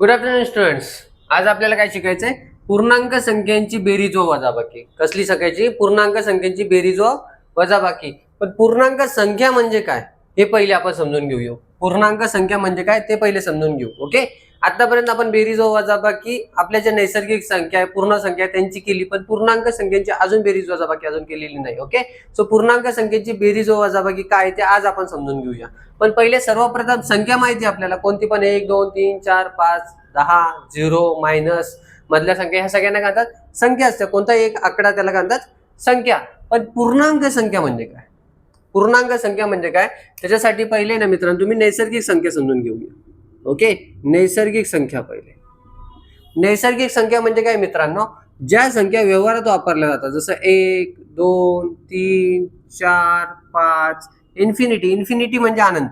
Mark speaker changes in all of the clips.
Speaker 1: Good afternoon students आज आपल्याला काय शिकायचं आहे पूर्णांक संख्यांची बेरीज व वजाबाकी. कसली सकायची पूर्णांक संख्यांची बेरीज व वजाबाकी. पण पूर्णांक संख्या म्हणजे काय? हे पहिले आपण समजून घेऊया. पूर्णांक संख्या म्हणजे काय? ते पहिले समजून घेऊ. ओके आतापर्यंत आपण बेरीज वजाबाकी आपल्या ज्या नैसर्गिक संख्या आहे पूर्ण संख्या आहे त्यांची केली पण पूर्णांक संख्यांची अजून बेरीज वजाबाकी अजून केलेली नाही ओके सो पूर्णांक संख्येची बेरीज वजाबाकी काय आहे ते आज आपण समजून घेऊया. पण पहिले सर्वप्रथम संख्या माहिती आहे आपल्याला कोणती पण एक दोन तीन चार पाच दहा झिरो मायनस मधल्या संख्या ह्या सगळ्यांना काय म्हणतात? संख्या असते. कोणता एक आकडा त्याला काय म्हणतात? संख्या. पण पूर्णांक संख्या म्हणजे काय? पूर्णांक संख्या म्हणजे काय? त्याच्यासाठी पहिले ना मित्रांनो तुम्ही नैसर्गिक संख्या समजून घेऊया. ओके? नैसर्गिक संख्या पहिले. नैसर्गिक संख्या म्हणजे काय मित्रांनो? ज्या संख्या व्यवहारात वापरल्या जातात जसं एक दोन तीन चार पाच इन्फिनिटी इन्फिनिटी म्हणजे अनंत.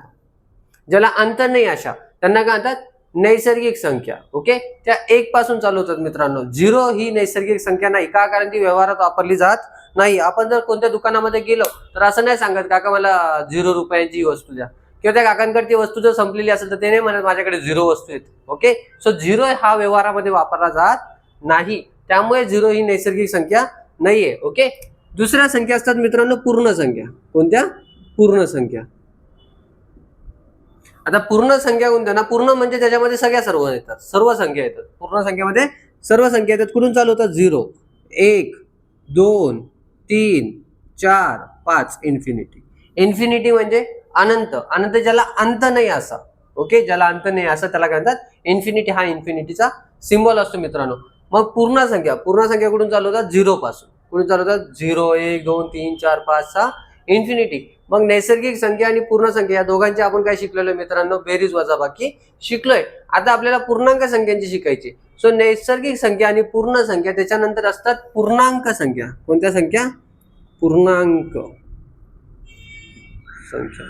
Speaker 1: ज्याला अंत नाही अशा. त्यांना काय म्हणतात? नैसर्गिक संख्या. ओके? त्या एक पासून चालू होतात मित्रांनो. झिरो ही नैसर्गिक संख्या नाही का? कारण ती व्यवहारात वापरली जात नाही. आपण जर कोणत्या दुकानामध्ये गेलो तर असं नाही सांगत काका मला झिरो रुपयांची वस्तू द्या. किंवा त्या काकांकडे ती वस्तू जर संपलेली असेल तर ते नाही म्हणत माझ्याकडे झिरो वस्तू आहेत. ओके सो झिरो हा व्यवहारामध्ये वापरला जात नाही. त्यामुळे झिरो ही नैसर्गिक संख्या नाहीये. ओके दुसऱ्या संख्या असतात मित्रांनो पूर्ण संख्या. कोणत्या? पूर्ण संख्या. आता पूर्ण संख्या कोणत्या? ना पूर्ण म्हणजे त्याच्यामध्ये सगळ्या सर्व येतात. सर्व संख्या येतात. पूर्ण संख्येमध्ये सर्व संख्या येतात. कुठून चालू होतात? झिरो. एक दोन तीन चार पाच. इन्फिनिटी इन्फिनिटी म्हणजे अनंत. अनंत ज्याला अंत नाही असा. ओके ज्याला अंत नाही असा त्याला काय म्हणतात? इन्फिनिटी हा इन्फिनिटीचा सिम्बॉल असतो मित्रांनो. मग पूर्ण संख्या. पूर्ण संख्या कुठून चालू होतात? झिरो पासून. कुठून चालू होतात? झिरो एक दोन तीन चार पाच सहा इन्फिनिटी मग नैसर्गिक संख्या आणि पूर्ण संख्या या दोघांची आपण काय शिकलेलो मित्रांनो? बेरीज वजाबाकी शिकलोय. आता आपल्याला पूर्णांक संख्यांची शिकायची. सो नैसर्गिक संख्या आणि पूर्ण संख्या त्याच्यानंतर असतात पूर्णांक संख्या. कोणत्या संख्या? पूर्णांक संख्या.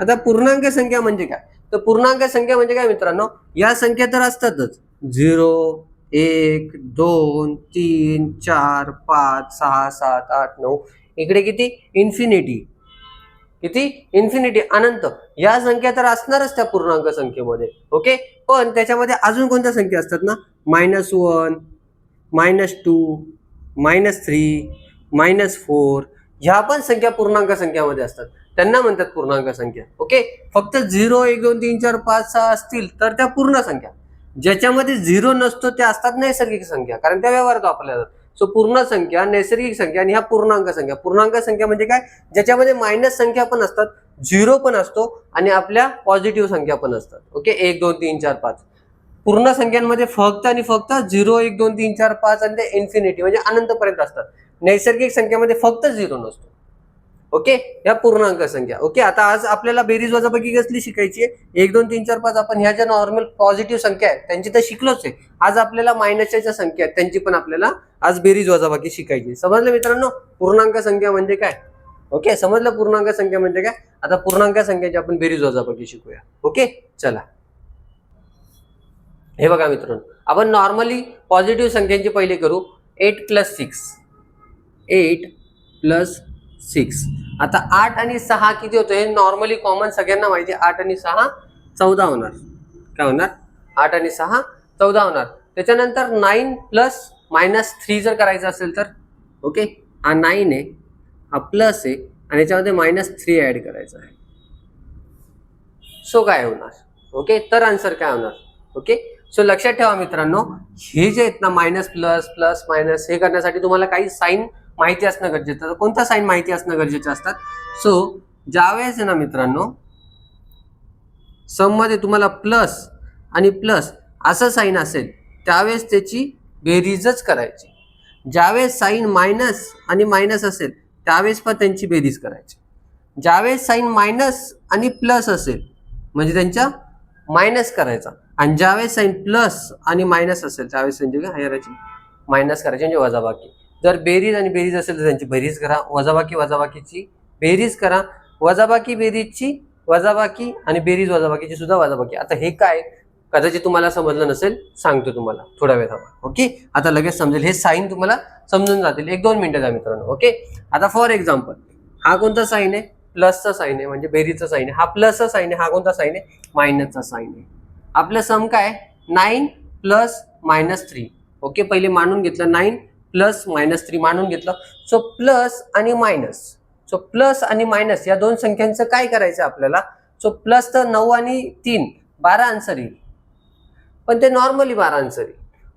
Speaker 1: आता पूर्णांक संख्या म्हणजे काय? तर पूर्णांक संख्या म्हणजे काय मित्रांनो? या संख्या तर असतातच. झिरो एक दोन तीन चार पाच सहा सात आठ नऊ. इकडे किती? इन्फिनिटी. किती? इन्फिनिटी. अनंत. या संख्या तर असणारच त्या पूर्णांक संख्येमध्ये. ओके? पण त्याच्यामध्ये अजून कोणत्या संख्या असतात ना? Minus one minus two minus three minus four. ह्या पण संख्या पूर्णांक संख्यामध्ये असतात. त्यांना म्हणतात पूर्णांक संख्या. ओके फक्त झिरो एक दोन तीन चार पाच सहा असतील तर त्या पूर्ण संख्या. ज्याच्यामध्ये झिरो नसतो त्या असतात नैसर्गिक संख्या. कारण त्या व्यवहारात वापरल्या जातात. सो पूर्ण संख्या नैसर्गिक संख्या आणि ह्या पूर्णांक संख्या. पूर्णांक संख्या म्हणजे काय? ज्याच्यामध्ये मायनस संख्या पण असतात झिरो पण असतो आणि आपल्या पॉझिटिव्ह संख्या पण असतात. ओके एक दोन तीन चार पाच. पूर्ण संख्यांमध्ये फक्त आणि फक्त झिरो एक दोन तीन चार पाच आणि ते इन्फिनिटी म्हणजे अनंतपर्यंत असतात. नैसर्गिक संख्येमध्ये फक्त झिरो नसतो. ओके? या पूर्णांक संख्या ओके? आता आज आपल्याला बेरीज वजाबाकी कसली शिकायची आहे? एक दोन तीन चार पाच आपण ह्या ज्या नॉर्मल पॉझिटिव्ह संख्या आहेत त्यांची तर शिकलोच आहे. आज आपल्याला मायनसच्या ज्या संख्या आहेत त्यांची पण आपल्याला आज बेरीज वजाबाकी शिकायची आहे. समजलं मित्रांनो? पूर्णांक संख्या म्हणजे काय? ओके? समजलं पूर्णांक संख्या म्हणजे काय? आता पूर्णांक संख्याची आपण बेरीज वजाबाकी शिकूया. ओके? चला. हे बघा मित्रांनो. आपण नॉर्मली पॉझिटिव्ह संख्यांची पहिले करू. Eight plus six eight plus six. आता आठ आणि सहा किती होतो? हे नॉर्मली कॉमन सगळ्यांना माहिती आठ आणि सहा चौदा होणार. काय होणार? आठ आणि सहा चौदा होणार. त्याच्यानंतर नाईन प्लस मायनस थ्री जर करायचं असेल तर? ओके हा नाईन आहे. हा प्लस आहे. आणि याच्यामध्ये मायनस थ्री ॲड करायचं आहे. सो काय होणार? ओके तर आन्सर काय होणार? ओके सो लक्षात ठेवा मित्रांनो हे जे आहेत ना मायनस प्लस प्लस मायनस हे करण्यासाठी तुम्हाला काही साईन माहिती असणं गरजेचं तर कोणता साईन माहिती असणं गरजेचं असतात सो ज्यावेळेस आहे ना मित्रांनो सममध्ये तुम्हाला प्लस आणि प्लस असं साईन असेल त्यावेळेस त्याची बेरीजच करायची. ज्यावेळेस साईन मायनस आणि मायनस असेल त्यावेळेस पण त्यांची बेरीज करायची. ज्यावेळेस साईन मायनस आणि प्लस असेल म्हणजे त्यांच्या मायनस करायचा. आणि ज्यावेळेस साईन प्लस आणि मायनस असेल त्यावेळेस म्हणजे त्यांची काय करायची मायनस करायची म्हणजे वजाबाकी. जर बेरीज आणि बेरीज असेल तर त्यांची बेरीज करा. वजाबाकी वजाबाकीची बेरीज करा. वजाबाकी बेरीजची वजाबाकी आणि बेरीज वजाबाकीची सुद्धा वजाबाकी. आता हे काय? कदाचित तुम्हाला समजलं नसेल सांगतो तुम्हाला. थोडा वेळ थांबा. ओके? आता लगेच समजेल. हे साईन तुम्हाला समजून जातील. एक दोन मिनिटं द्या मित्रांनो. ओके? आता फॉर एक्झाम्पल हा कोणता साईन आहे? प्लसचा साईन आहे. म्हणजे बेरीजचा साईन आहे. हा प्लसचा साईन आहे. हा कोणता साईन आहे? मायनसचा साईन आहे. आपलं सम काय? Nine plus minus three okay? पहिले मानून घेतलं. नाईन प्लस मायनस थ्री मानून घेतलं. सो प्लस आणि मायनस. सो प्लस आणि मायनस या दोन संख्यांचं काय करायचं आपल्याला? सो प्लस तर नऊ आणि तीन. बारा आन्सर येईल. पण ते नॉर्मली बारा आन्सर येईल.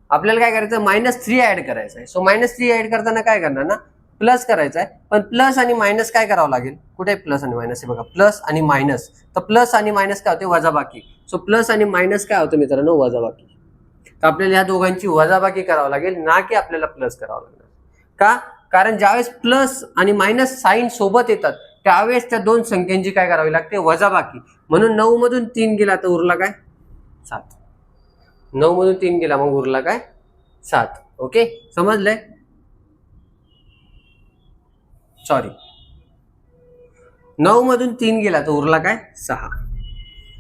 Speaker 1: आपल्याला काय करायचं? मायनस थ्री ऍड करायचं आहे. सो मायनस थ्री ऍड करताना काय करणार ना? प्लस करायचं आहे. पण प्लस आणि मायनस काय करावं लागेल? कुठे प्लस आणि मायनस? हे बघा. प्लस आणि मायनस. तर प्लस आणि मायनस काय होते? वजाबाकी. सो प्लस आणि मायनस काय होतं मित्रांनो? वजाबाकी. तर आपल्याला या दोघांची वजाबाकी करावं लागेल ना की आपल्याला प्लस करावं लागणार. का? कारण ज्यावेळेस प्लस आणि मायनस साईन सोबत येतात त्यावेळेस त्या दोन संख्यांची काय करावी लागते? वजाबाकी. म्हणून नऊ मधून तीन गेला तर उरला काय? सात. नऊ मधून तीन गेला मग उरला काय? सात. ओके समजलंय? सॉरी नऊ मधून तीन गेला तर उरला काय? सहा.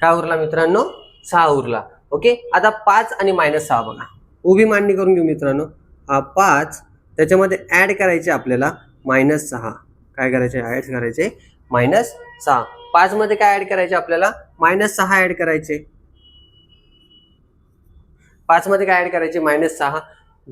Speaker 1: काय उरला मित्रांनो? सहा उरला. ओके? आता पाच आणि मायनस सहा बघा. उभी मांडणी करून घेऊ मित्रांनो. हा पाच त्याच्यामध्ये ऍड करायचे आपल्याला मायनस सहा. काय करायचे? ऍड करायचे मायनस सहा. पाच मध्ये काय ऍड करायचे आपल्याला? मायनस सहा ऍड करायचे. पाच मध्ये काय ऍड करायचे? मायनस सहा.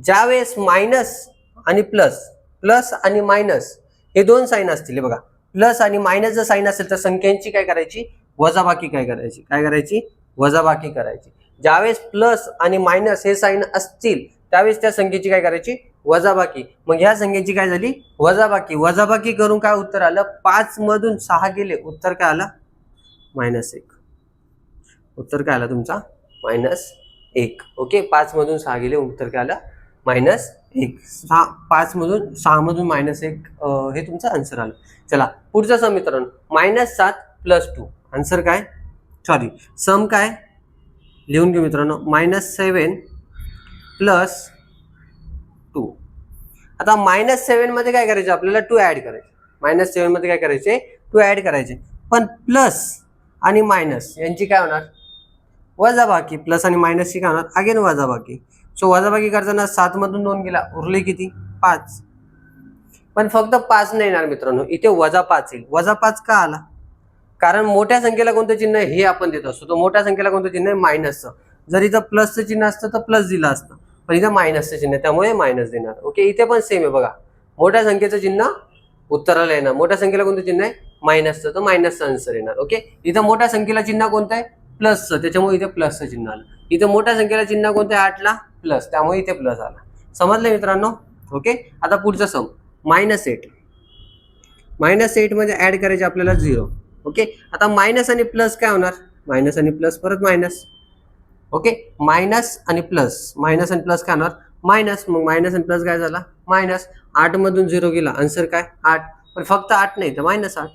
Speaker 1: ज्यावेळेस मायनस आणि प्लस प्लस आणि मायनस हे दोन साईन असतील बघा. प्लस आणि मायनस जर साईन असेल तर संख्यांची काय करायची? वजाबाकी काय करायची? काय करायची? वजाबाकी करायची. ज्यावेळेस प्लस आणि मायनस हे साईन असतील त्यावेळेस त्या संख्येची काय करायची? वजाबाकी. मग ह्या संख्येची काय झाली? वजाबाकी. वजाबाकी करून काय उत्तर आलं? पाच मधून सहा गेले. उत्तर काय आलं? मायनस एक. उत्तर काय आलं तुमचा? मायनस एक. ओके पाच मधून सहा गेले. उत्तर काय आलं? मायनस एक. सहा पाच मधून सहा मधून मायनस एक हे तुमचं आन्सर आलं. चला पुढचं समीकरण. मित्रांनो मायनस सात प्लस टू आन्सर काय? सॉरी सम काय? लिहून घेऊ मित्रांनो. मायनस सेवन प्लस टू आता मायनस सेवनमध्ये काय करायचं? आपल्याला टू ॲड करायचे. मायनस सेवनमध्ये काय करायचे? टू ॲड करायचे. पण प्लस आणि मायनस यांची काय होणार? वजाबाकी. प्लस आणि मायनसची काय होणार? अगेन वजाबाकी. सो वजाबाकी करताना सातमधून दोन गेला. उरले किती? पाच. पण फक्त पाच नाही येणार मित्रांनो. इथे वजा पाच येईल. वजा पाच का आला? कारण मोठ्या संख्येला कोणतं चिन्ह आहे हे आपण देत असतो. तर मोठ्या संख्येला कोणतं चिन्ह आहे? मायनसचं जर इथं प्लसचं चिन्ह असतं तर प्लस दिलं असतं. पण इथं मायनसचं चिन्ह आहे त्यामुळे मायनस देणार. ओके इथे पण सेम आहे बघा. मोठ्या संख्येचं चिन्ह उत्तराला येणार. मोठ्या संख्येला कोणतं चिन्ह आहे? मायनसचं तर मायनसचं आन्सर येणार. ओके इथं मोठ्या संख्येला चिन्ह कोणतं आहे? प्लसचं त्याच्यामुळे इथे प्लसचं चिन्ह आलं. इथं मोठ्या संख्येला चिन्ह कोणतं आहे? आठला प्लस त्यामुळे इथे प्लस आला. समजलं मित्रांनो? ओके आता पुढचं सम मायनस एट मायनस एटमध्ये ऍड करायचे आपल्याला झिरो ओके? आता मायनस आणि प्लस काय होणार? मायनस आणि प्लस परत मायनस ओके? मायनस आणि प्लस मायनस आणि प्लस काय होणार? मायनस मग मायनस आणि प्लस काय झाला? मायनस आठमधून झिरो गेला. आन्सर काय? आठ. पण फक्त आठ नाही तर मायनस आठ.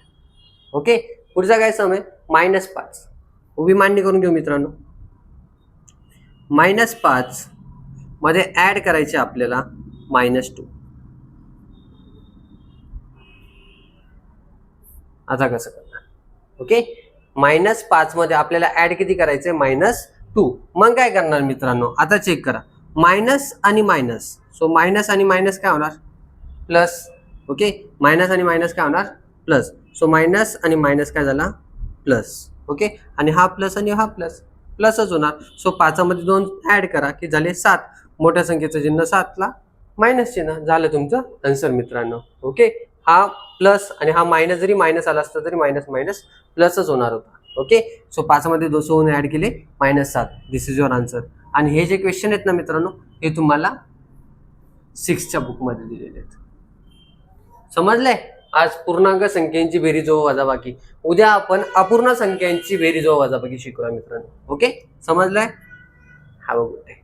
Speaker 1: ओके? पुढचा काय सम आहे? मायनस पाच. उभी मांडणी करून घेऊ मित्रांनो. मायनस पाच मध्ये ऍड करायचे आपल्याला मायनस टू आता कसं करणार? ओके? मायनस पाच मध्ये आपल्याला ऍड किती करायचंय? मायनस टू मग काय करणार मित्रांनो? आता चेक करा. मायनस आणि मायनस. सो मायनस आणि मायनस काय होणार? Plus okay? मायनस आणि मायनस काय होणार? प्लस सो मायनस आणि मायनस काय झाला? Plus okay? आणि हा प्लस आणि हा प्लस प्लसच होणार. सो पाचामध्ये दोन ऍड करा की झाले सात. मोठ्या संख्येचं चिन्ह सातला. मायनस चिन्ह. झालं तुमचं आन्सर मित्रांनो. ओके? हा प्लस आणि हा मायनस जरी मायनस आला असता तरी मायनस मायनस प्लसच होणार होता. ओके सो पाचमध्ये दोन सोहून ऍड केले मायनस सात. दिस इज युअर आन्सर आणि हे जे क्वेश्चन आहेत ना मित्रांनो हे तुम्हाला सिक्सच्या बुकमध्ये दिलेले आहेत. समजलंय? आज पूर्णांक संख्यांची बेरीज व वजाबाकी. उद्या आपण अपूर्ण संख्यांची बेरीज व वजाबाकी शिकूया मित्रांनो. Okay समजलंय? Have a good day